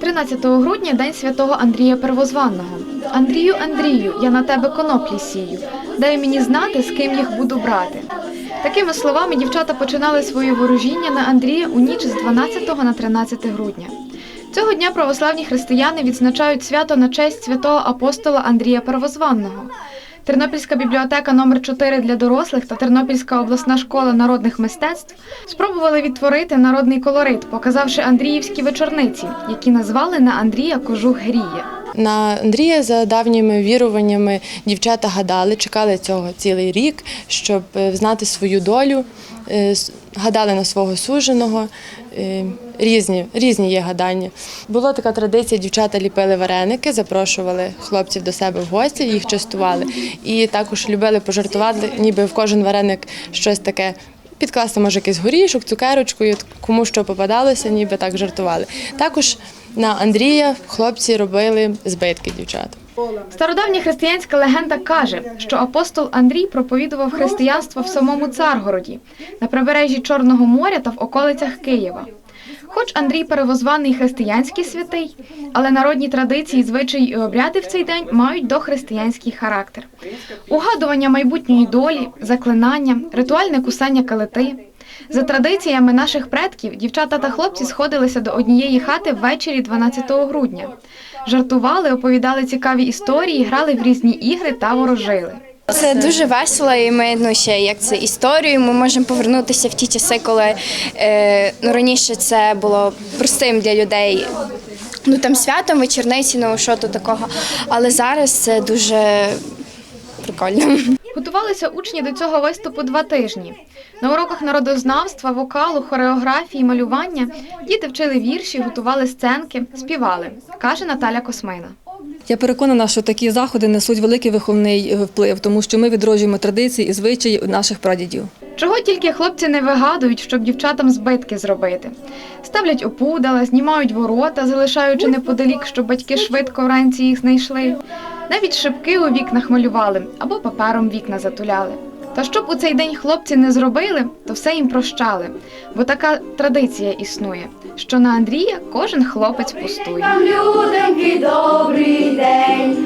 13 грудня день святого Андрія Первозванного. Андрію, Андрію, я на тебе коноплі сію. Дай мені знати, з ким їх буду брати. Такими словами дівчата починали своє ворожіння на Андрія у ніч з 12 на 13 грудня. Цього дня православні християни відзначають свято на честь святого апостола Андрія Первозванного. Тернопільська бібліотека номер 4 для дорослих та Тернопільська обласна школа народних мистецтв спробували відтворити народний колорит, показавши Андріївські вечорниці, які назвали на Андрія кожух гріє. На Андрія за давніми віруваннями дівчата гадали, чекали цього цілий рік, щоб е, знати свою долю, е, гадали на свого суженого. е, Різні, різні є гадання. Була така традиція, дівчата ліпили вареники, запрошували хлопців до себе в гості, їх частували. І також любили пожартувати, ніби в кожен вареник щось таке підкласти, може, якийсь горішок, цукерочку, кому що попадалося, ніби так жартували. Також на Андрія хлопці робили збитки дівчат. Стародавня християнська легенда каже, що апостол Андрій проповідував християнство в самому Царгороді, на прибережжі Чорного моря та в околицях Києва. Хоч Андрій перевозваний християнський святий, але народні традиції, звичаї і обряди в цей день мають дохристиянський характер. Угадування майбутньої долі, заклинання, ритуальне кусання калити. За традиціями наших предків, дівчата та хлопці сходилися до однієї хати ввечері 12 грудня. Жартували, оповідали цікаві історії, грали в різні ігри та ворожили. Це дуже весело, і ми ну ще як це історію. Ми можемо повернутися в ті часи, коли е, ну раніше це було простим для людей. Ну там святом, вечорниці, ну що то такого. Але зараз це дуже прикольно. Готувалися учні до цього виступу два тижні. На уроках народознавства, вокалу, хореографії, малювання діти вчили вірші, готували сценки, співали, каже Наталя Космина. Я переконана, що такі заходи несуть великий виховний е, вплив, тому що ми відроджуємо традиції і звичаї наших прадідів. Чого тільки хлопці не вигадують, щоб дівчатам збитки зробити. Ставлять опудала, знімають ворота, залишаючи неподалік, щоб батьки швидко вранці їх знайшли. Навіть шибки у вікнах малювали або папером вікна затуляли. Та щоб у цей день хлопці не зробили, то все їм прощали, бо така традиція існує, що на Андрія кожен хлопець пустує. Люденьки, добрий день.